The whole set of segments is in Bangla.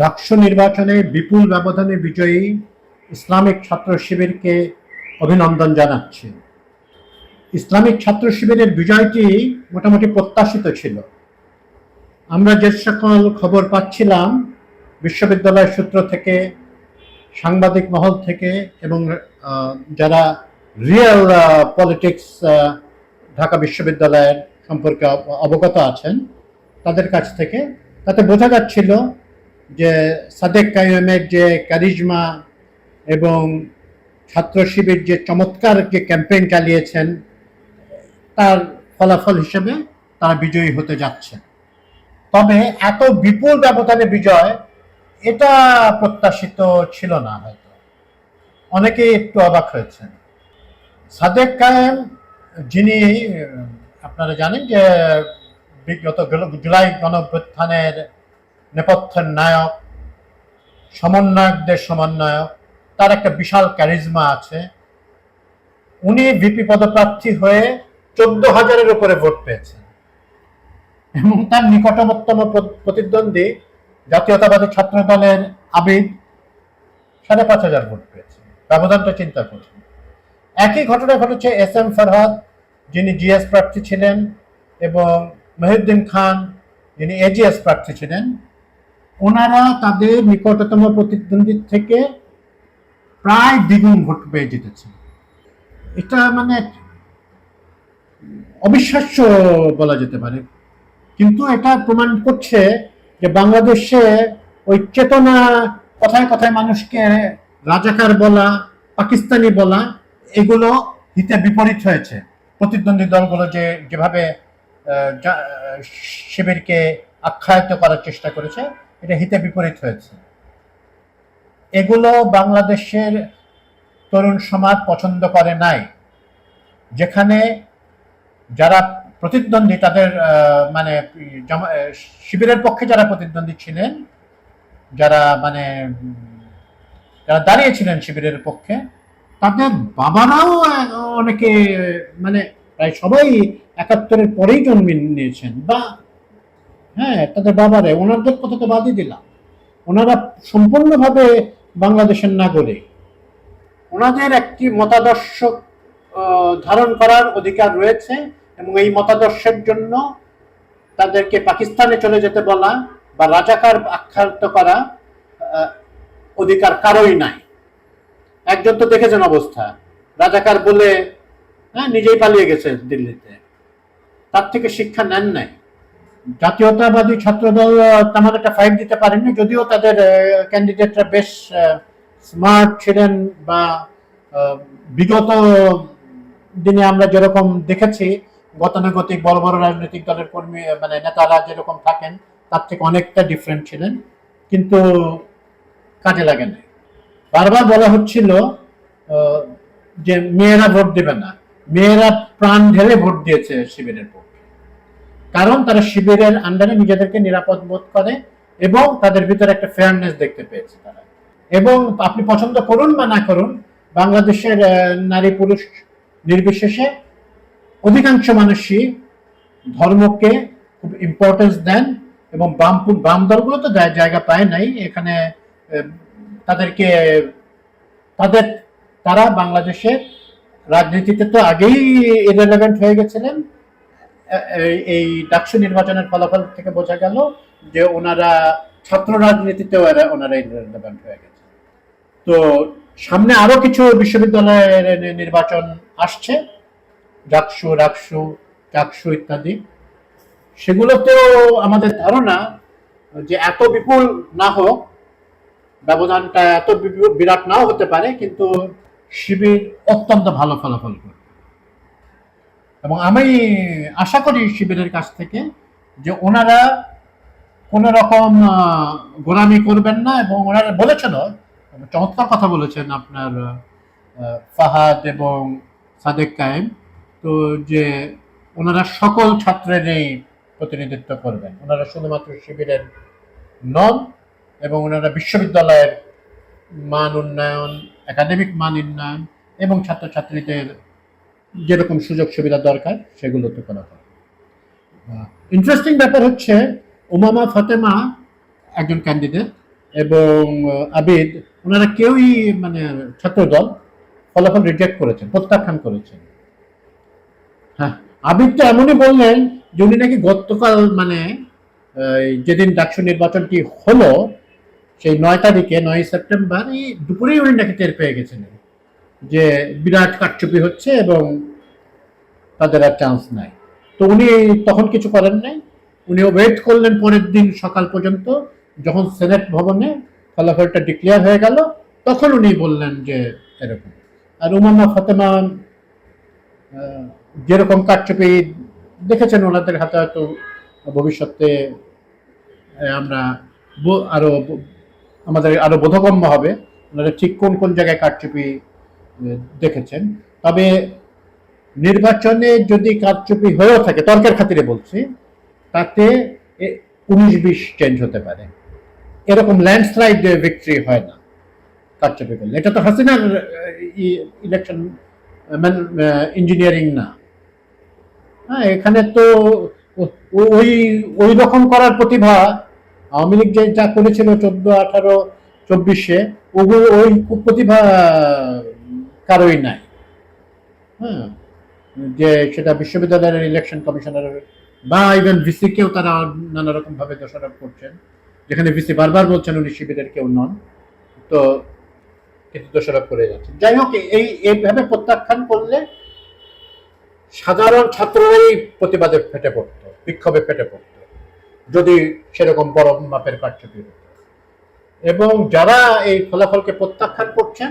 ডাকসু নির্বাচনে বিপুল ব্যবধানে বিজয়ী ইসলামিক ছাত্র শিবিরকে অভিনন্দন জানাচ্ছি। ইসলামিক ছাত্র শিবিরের বিজয়টি মোটামুটি প্রত্যাশিত ছিল। আমরা যে সকল খবর পাচ্ছিলাম, বিশ্ববিদ্যালয় সূত্র থেকে, সাংবাদিক মহল থেকে এবং যারা রিয়েল পলিটিক্স ঢাকা বিশ্ববিদ্যালয়ের সম্পর্কে অবগত আছেন, তাদের কাছ থেকে, তাতে বোঝা যাচ্ছিল যে সাদেক কাইমের যে ক্যারিজমা এবং ছাত্র শিবির যে চমৎকার যে ক্যাম্পেইন চালিয়েছেন, তার ফলাফল হিসেবে তারা বিজয়ী হতে যাচ্ছে তবে এত বিপুল ব্যবধানে বিজয়, এটা প্রত্যাশিত ছিল না হয়তো। অনেকেই একটু অবাক হয়েছেন। সাদেক কায়েম, যিনি, আপনারা জানেন যে বিগত জুলাই গণঅভ্যুত্থানের নেপথ্যের নায়ক, সমন্বয়কদের সমন্বয়ক, তার একটা বিশাল ক্যারিজমা আছে। উনি ভিপি পদপ্রার্থী হয়ে চোদ্দ হাজারের উপরে ভোট পেয়েছেন। এবং তার নিকটতম প্রতিদ্বন্দ্বী জাতীয়তাবাদী ছাত্র দলের আবিদ সাড়ে পাঁচ হাজার ভোট পেয়েছে ব্যবধানটা চিন্তা করুন। একই ঘটনা ঘটেছে এস এম ফরহাদ, যিনি জিএস প্রার্থী ছিলেন, এবং মহিউদ্দিন খান, যিনি এজিএস প্রার্থী ছিলেন ওনারা তাদের নিকটতম প্রতিদ্বন্দ্বীর থেকে প্রায় দ্বিগুণ ভোট পেয়ে জিতেছেন। এটা মানে অবিশ্বাস্য বলা যেতে পারে। কিন্তু এটা প্রমাণ করছে যে বাংলাদেশে ওই চেতনা কথায় কথায় মানুষকে রাজাকার বলা, পাকিস্তানি বলা, এগুলো হিতে বিপরীত হয়েছে। প্রতিদ্বন্দ্বী দলগুলো যে, যেভাবে শিবিরকে আখ্যায়িত করার চেষ্টা করেছে এটা হিতে বিপরীত হয়েছে। এগুলো বাংলাদেশের তরুণ সমাজ পছন্দ করে নাই। যেখানে যারা প্রতিদ্বন্দ্বী তাদের মানে শিবিরের পক্ষে যারা প্রতিদ্বন্দ্বী ছিলেন, যারা মানে যারা দাঁড়িয়েছিলেন শিবিরের পক্ষে, তাদের বাবারাও অনেকে মানে প্রায় সবাই একাত্তরের পরেই জন্ম নিয়েছেন বা হ্যাঁ তাদের বাবারে ওনাদের কথা তো বাদই দিলাম। ওনারা সম্পূর্ণভাবে বাংলাদেশের নাগরিক। ওনাদের একটি মতাদর্শ ধারণ করার অধিকার রয়েছে এবং এই মতাদর্শের জন্য তাদেরকে পাকিস্তানে চলে যেতে বলা বা রাজাকার আখ্যায়িত করা অধিকার কারোই নাই। একজন তো দেখেছেন অবস্থা। রাজাকার বলে হ্যাঁ নিজেই পালিয়ে গেছে দিল্লিতে। তার থেকে শিক্ষা নেন নাই। জাতীয়তাবাদী ছাত্রদল তেমন একটা ফাইট দিতে পারেননি যদিও তাদের ক্যান্ডিডেটরা বেশ স্মার্ট ছিলেন বা বিগত দিনে আমরা যেরকম দেখেছি, গতানুগতিক বড় বড় রাজনৈতিক দলের কর্মী মানে নেতারা যেরকম থাকেন, তার থেকে অনেকটা ডিফারেন্ট ছিলেন, কিন্তু কাজে লাগে না বারবার বলা হচ্ছিল যে মেয়েরা ভোট দেবে না, মেয়েরা প্রাণ ঢেলে ভোট দিয়েছে শিবিরের পক্ষে কারণ তারা শিবিরের আন্ডারে নিজেদেরকে নিরাপদ বোধ করে এবং তাদের ভিতরে একটা ফেয়ারনেস দেখতে পেয়েছে তারা। এবং আপনি পছন্দ করুন বা না করুন, বাংলাদেশের নারী পুরুষ নির্বিশেষে অধিকাংশ মানুষই ধর্মকে খুব ইম্পর্টেন্স দেন এবং বাম বাম দলগুলো তো জায়গা পায় নাই। এখানে তাদেরকে, তাদের, তারা বাংলাদেশের রাজনীতিতে তো আগেই ইরেলেভেন্ট হয়ে গেছিলেন। এই- ডাকসু নির্বাচনের ফলাফল থেকে বোঝা গেল যে ওনারা ছাত্র রাজনীতিতেও ওনারা ইরেলেভেন্ট হয়ে গেছে। তো সামনে আরও কিছু বিশ্ববিদ্যালয়ের নির্বাচন আসছে, ডাকসু, রাকসু, চাকসু ইত্যাদি। সেগুলোতেও আমাদের ধারণা যে এত বিপুল না হোক, ব্যবধানটা এত বিরাট নাও হতে পারে, কিন্তু শিবির অত্যন্ত ভালো ফলাফল করবে। এবং আমি আশা করি শিবিরের কাছ থেকে যে ওনারা কোনো রকম গোলামি করবেন না এবং ওনারা বলেছেন চমৎকার কথা বলেছেন আপনার ফাহাদ এবং সাদেক কায়েম, তো যে ওনারা সকল ছাত্রেরই প্রতিনিধিত্ব করবেন। ওনারা শুধুমাত্র শিবিরের নন এবং ওনারা বিশ্ববিদ্যালয়ের মান উন্নয়ন একাডেমিক মান উন্নয়ন এবং ছাত্রছাত্রীদের যেরকম সুযোগ সুবিধা দরকার, সেগুলো তো করা হবে ইন্টারেস্টিং ব্যাপার হচ্ছে ওমামা ফাতেমা একজন ক্যান্ডিডেট এবং আবিদ, ওনারা কেউই মানে ছাত্রদল ফলাফল রিজেক্ট করেছেন, প্রত্যাখ্যান করেছেন। হ্যাঁ আবিদ তো এমনই বললেন যে উনি নাকি গতকাল মানে যেদিন ডাকসু নির্বাচনটি হলো, সেই নয় তারিখে, নয় সেপ্টেম্বর, এই দুপুরেই উনি নাকি টের পেয়ে গেছিলেন। যে বিরাট কারচুপি হচ্ছে এবং তাদের আর চান্স নাই। তো উনি তখন কিছু করেন নাই। উনি ওয়েট করলেন পরের দিন সকাল পর্যন্ত। যখন সেনেট ভবনে ফলাফলটা ডিক্লেয়ার হয়ে গেল, তখন উনি বললেন যে এরকম। আর উমাম্মা ফাতেমা যেরকম কারচুপি দেখেছেন ওনাদের হাতে হয়তো ভবিষ্যতে আমরা আরও আমাদের আরও বোধগম্য হবে। ওনারা ঠিক কোন কোন জায়গায় কারচুপি দেখেছেন। তবে নির্বাচনে যদি কারচুপি হয়েও থাকে, তর্কের খাতিরে বলছি, তাতে উনিশ বিশ চেঞ্জ হতে পারে। এরকম ল্যান্ডস্লাইড ভিক্টরি হয় না কারচুপি করলে এটা তো হাসিনার ইলেকশন ইঞ্জিনিয়ারিং না। হ্যাঁ এখানে তো ওই ওই রকম করার প্রতিভা আওয়ামী লীগ যে যা করেছিল চোদ্দ আঠারো চব্বিশে ওগুলো ওই প্রতিভা কারোই নাই। হ্যাঁ যে সেটা বিশ্ববিদ্যালয়ের ইলেকশন কমিশনার বা ইভেন ভিসি কেও তারা নানা রকম ভাবে দোষারোপ করছেন। যেখানে ভিসি বারবার বলছেন উনি শিবিরের কেউ নন। তো কিন্তু দোষারোপ করে যাচ্ছেন। যাই হোক, এই এইভাবে প্রত্যাখ্যান করলে সাধারণ ছাত্ররাই প্রতিবাদে ফেটে পড়তো, বিক্ষোভে ফেটে পড়তো। যদি সেরকম বড় মাপের কারচুপি হতো। এবং যারা এই ফলাফলকে প্রত্যাখ্যান করছেন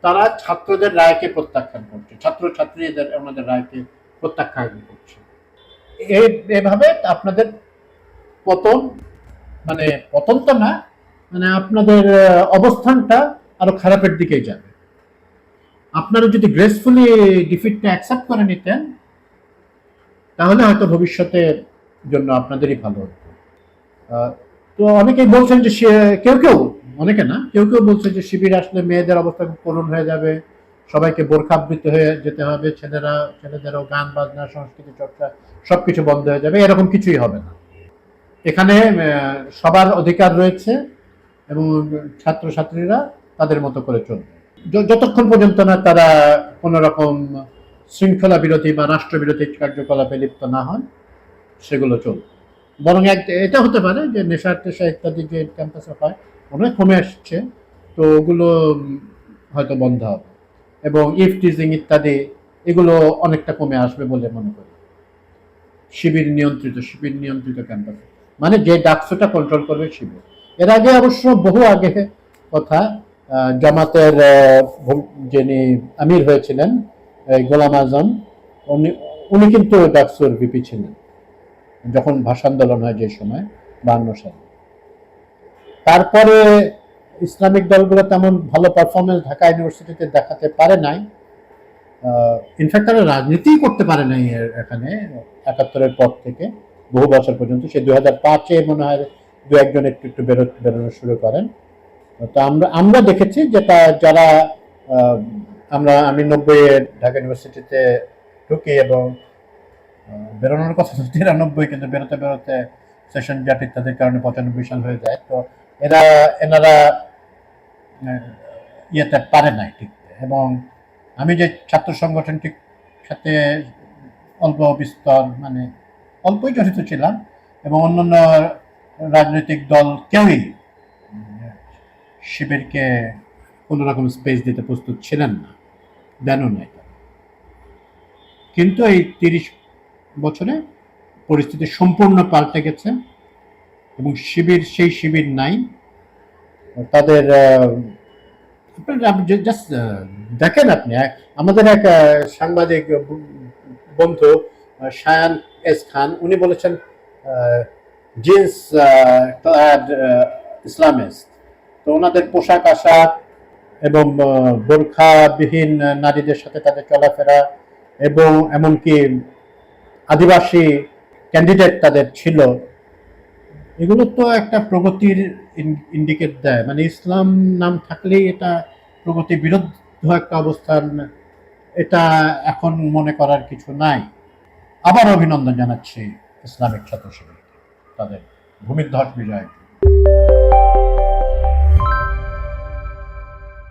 তারা ছাত্রদের রায়কে প্রত্যাখ্যান করছে ছাত্র ছাত্রীদের আমাদের রায়কে প্রত্যাখ্যান করছে। এভাবে আপনাদের পতন মানে পতন তো না মানে আপনাদের অবস্থানটা আরও খারাপের দিকেই যাবে। আপনারা যদি গ্রেসফুলি ডিফিটটা অ্যাকসেপ্ট করে নিতেন, তাহলে হয়তো ভবিষ্যতের জন্য আপনাদেরই ভালো হতো। তো অনেকেই বলছেন যে সে- কেউ কেউ অনেকে না, কেউ কেউ বলছে যে শিবির আসলে মেয়েদের অবস্থা করুণ হয়ে যাবে, সবাইকে বোরখাবৃত হয়ে যেতে হবে, ছেলেরা, ছেলেদেরও গান, বাজনা, সংস্কৃতি, চর্চা সবকিছু বন্ধ হয়ে যাবে, এরকম কিছুই হবে না। এখানে সবার অধিকার রয়েছে এবং ছাত্রছাত্রীরা তাদের মতো করে চলবে। যতক্ষণ পর্যন্ত না তারা কোন রকম শৃঙ্খলা বিরোধী বা রাষ্ট্রবিরোধী কার্যকলাপে লিপ্ত না হন, সেগুলো চলবে। বরং এক, এটা হতে পারে যে নেশা টেশা ইত্যাদি যে ক্যাম্পাসে হয় অনেক কমে আসছে, তো ওগুলো হয়তো বন্ধ হবে। এবং ইফ টিজিং ইত্যাদি, এগুলো অনেকটা কমে আসবে বলে মনে করি। শিবির নিয়ন্ত্রিত শিবির নিয়ন্ত্রিত ক্যাম্পাসে মানে যে ডাকসুটা কন্ট্রোল করবে শিবির। এর আগে অবশ্য বহু আগে কথা জামাতের যিনি আমির হয়েছিলেন গোলাম আজম, উনি উনি কিন্তু ডাকসুর ভিপি ছিলেন। যখন ভাষা আন্দোলন হয় যে সময় বান্ন সালে। তারপরে ইসলামিক দলগুলো তেমন ভালো পারফরমেন্স ঢাকা ইউনিভার্সিটিতে দেখাতে পারে নাই। ইনফ্যাক্ট তারা রাজনীতিই করতে পারে নাই এখানে একাত্তরের পর থেকে, বহু বছর পর্যন্ত। সে দুই হাজার পাঁচে মনে হয় দু একজন একটু একটু বেরো, বেরোনো শুরু করেন। তো আমরা আমরা দেখেছি যেটা যারা আমরা, আমি নব্বই ঢাকা ইউনিভার্সিটিতে ঢুকি এবং বেরোনোর কথা তিরানব্বই, কিন্তু বেরোতে বেরোতে সেশন জাট ইত্যাদির কারণে পঁচানব্বই সাল হয়ে যায়। তো এরা, এনারা ইয়েতে পারে নাই টিকতে এবং আমি যে ছাত্র সংগঠনটির সাথে অল্প বিস্তর মানে অল্পই জড়িত ছিলাম এবং অন্যান্য রাজনৈতিক দল কেউই, শিবিরকে কোনো রকম স্পেস দিতে প্রস্তুত ছিলেন না, দেনও নাই কিন্তু এই তিরিশ বছরে পরিস্থিতি সম্পূর্ণ পাল্টে গেছে। এবং শিবির, সেই শিবির নাই। তাদের জাস্ট দেখেন আপনি আমাদের এক সাংবাদিক বন্ধু শায়ান এস খান, উনি বলেছেন জিন্স ক্লাড ইসলামিস্ট। তো ওনাদের পোশাক আশাক এবং বোরখাবিহীন নারীদের সাথে তাদের চলাফেরা এবং এমনকি আদিবাসী ক্যান্ডিডেট তাদের ছিল। এগুলো তো একটা প্রগতির ইন্ডিকেট দেয়। মানে ইসলাম নাম থাকলেই এটা প্রগতি বিরুদ্ধ একটা অবস্থান, এটা এখন মনে করার কিছু নাই। আবার অভিনন্দন জানাচ্ছি ইসলামিক ছাত্র শিবিরকে তাদের ভূমিধ্বস বিজয়।